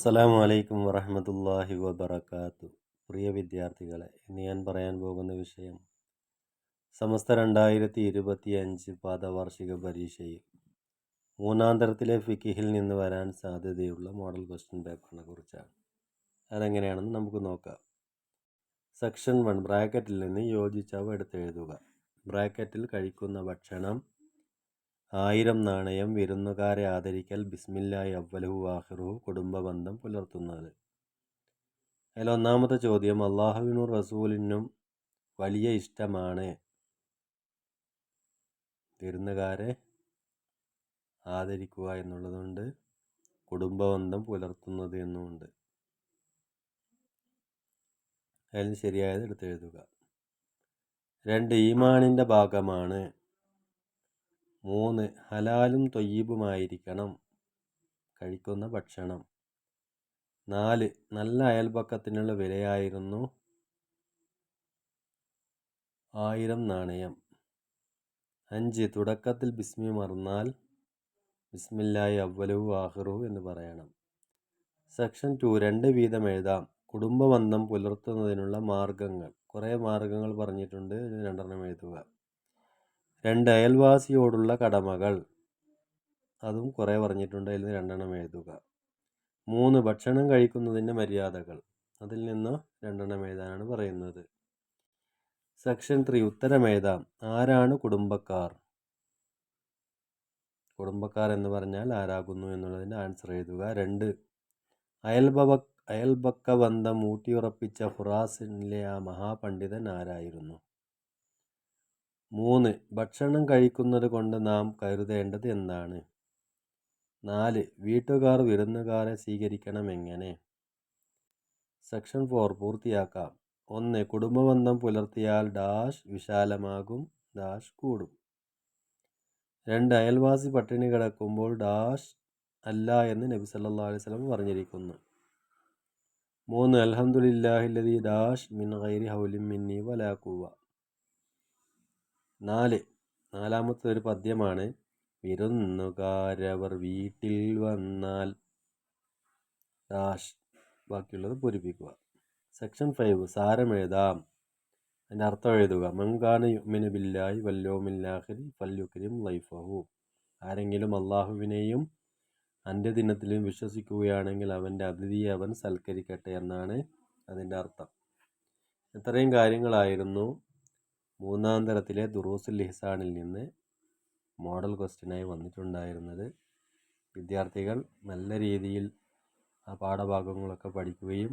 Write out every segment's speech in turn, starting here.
അസ്സലാമു അലൈക്കും വറഹമത്തല്ലാഹി വബർക്കാത്തു പ്രിയ വിദ്യാർത്ഥികളെ ഇന്ന് ഞാൻ പറയാൻ പോകുന്ന വിഷയം സമസ്ത രണ്ടായിരത്തി ഇരുപത്തി അഞ്ച് പാദവാർഷിക പരീക്ഷയിൽ മൂന്നാന്തരത്തിലെ ഫിക്കിഹിൽ നിന്ന് വരാൻ സാധ്യതയുള്ള മോഡൽ ക്വസ്റ്റ്യൻ പേപ്പറിനെ കുറിച്ചാണ്. അതെങ്ങനെയാണെന്ന് നമുക്ക് നോക്കാം. സെക്ഷൻ വൺ ബ്രാക്കറ്റിൽ നിന്ന് യോജിച്ചവ എടുത്തെഴുതുക. ബ്രാക്കറ്റിൽ കഴിക്കുന്ന ഭക്ഷണം ആയിരം നാണയം വിരുന്നുകാരെ ആദരിക്കൽ ബിസ്മില്ലായി അവ്വലഹു ആഹിറുഹു കുടുംബ ബന്ധം പുലർത്തുന്നത്. അതിൽ ഒന്നാമത്തെ ചോദ്യം അള്ളാഹുവിനും റസൂലിനും വലിയ ഇഷ്ടമാണ് വിരുന്നുകാരെ ആദരിക്കുക എന്നുള്ളതുകൊണ്ട് കുടുംബബന്ധം പുലർത്തുന്നത് എന്നുമുണ്ട്. അതിന് ശരിയായത് എടുത്തെഴുതുക. രണ്ട് ഈമാനിന്റെ ഭാഗമാണ്. മൂന്ന് ഹലാലും തൊയ്യീബുമായിരിക്കണം. കഴിക്കുന്ന ഭക്ഷണം. നാല് നല്ല അയൽപക്കത്തിനുള്ള വിലയായിരുന്നു. ആയിരം നാണയം. അഞ്ച് തുടക്കത്തിൽ ബിസ്മി മറന്നാൽ ബിസ്മില്ലായി അവ്വലവു ആഹ്റു എന്ന് പറയണം. സെക്ഷൻ ടു രണ്ട് വീതം എഴുതാം. കുടുംബബന്ധം പുലർത്തുന്നതിനുള്ള മാർഗങ്ങൾ. കുറേ മാർഗങ്ങൾ പറഞ്ഞിട്ടുണ്ട്. രണ്ടെണ്ണം എഴുതുക. രണ്ട് അയൽവാസിയോടുള്ള കടമകൾ. അതും കുറേ പറഞ്ഞിട്ടുണ്ട്. അതിൽ രണ്ടെണ്ണം എഴുതുക. മൂന്ന് ഭക്ഷണം കഴിക്കുന്നതിന്റെ മര്യാദകൾ. അതിൽ നിന്ന് രണ്ടെണ്ണം എഴുതാനാണ് പറയുന്നത്. സെക്ഷൻ ത്രീ ഉത്തരം ആരാണ് കുടുംബക്കാർ? കുടുംബക്കാർ എന്ന് പറഞ്ഞാൽ ആരാകുന്നു എന്നുള്ളതിന്റെ ആൻസർ എഴുതുക. രണ്ട് അയൽഭവ അയൽപക്ക ബന്ധം ഊട്ടിയുറപ്പിച്ച ഫുറാസിനിലെ ആ മഹാപണ്ഡിതൻ ആരായിരുന്നു? മൂന്ന് ഭക്ഷണം കഴിക്കുന്നത് കൊണ്ട് നാം കരുതേണ്ടത് എന്താണ്? നാല് വീട്ടുകാർ വിരുന്നുകാരെ സ്വീകരിക്കണം എങ്ങനെ സെക്ഷൻ ഫോർ പൂർത്തിയാക്കാം. ഒന്ന് കുടുംബബന്ധം പുലർത്തിയാൽ ഡാഷ് വിശാലമാകും ഡാഷ് കൂടും. രണ്ട് അയൽവാസി പട്ടിണി കിടക്കുമ്പോൾ ഡാഷ് അല്ല എന്ന് നബി സല്ലാ അലൈഹി സ്വലം പറഞ്ഞിരിക്കുന്നു. മൂന്ന് അലഹമുല്ലാഹില്ലതി ഡാഷ് മിൻ ഗൈരി ഹൗലിം മിന്നി വലാക്കുവ നാല്. നാലാമത്തെ ഒരു പദ്യമാണ് വിരുന്നുകാരവർ വീട്ടിൽ വന്നാൽ ഡാഷ് ബാക്കിയുള്ളത് പൂരിപ്പിക്കുക. സെക്ഷൻ ഫൈവ് സാരം എഴുതാം. അതിന്റെ അർത്ഥം എഴുതുക മങ്കാന യുമിന് ബില്ലായി വല്ലോമില്ലാഹരി ഫല്യുക്രിം ലൈഫഹു. ആരെങ്കിലും അള്ളാഹുവിനെയും അന്ത്യദിനത്തിലും വിശ്വസിക്കുകയാണെങ്കിൽ അവന്റെ അതിഥിയെ അവൻ സൽക്കരിക്കട്ടെ എന്നാണ് അതിന്റെ അർത്ഥം. ഇത്രയും കാര്യങ്ങളായിരുന്നു. മൂന്നാം തരത്തിലെ ദുറൂസുൽ ഇഹ്സാനിൽ നിന്ന് മോഡൽ ക്വസ്റ്റ്യനായി വന്നിട്ടുണ്ടായിരുന്നത് വിദ്യാർത്ഥികൾ നല്ല രീതിയിൽ ആ പാഠഭാഗങ്ങളൊക്കെ പഠിക്കുകയും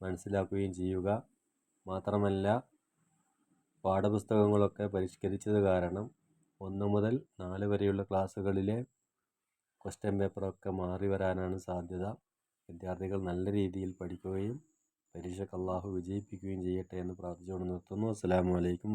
മനസ്സിലാക്കുകയും ചെയ്യുക. മാത്രമല്ല പാഠപുസ്തകങ്ങളൊക്കെ പരിഷ്കരിച്ചത് കാരണം ഒന്ന് മുതൽ നാല് വരെയുള്ള ക്ലാസ്സുകളിലെ ക്വസ്റ്റ്യൻ പേപ്പറൊക്കെ മാറി വരാനാണ് സാധ്യത. വിദ്യാർത്ഥികൾ നല്ല രീതിയിൽ പഠിക്കുകയും പരീക്ഷയ്ക്ക് അള്ളാഹു വിജയിപ്പിക്കുകയും ചെയ്യട്ടെ എന്ന് പ്രാർത്ഥിച്ചുകൊണ്ട് നിർത്തുന്നു. അസ്സാം വലൈക്കും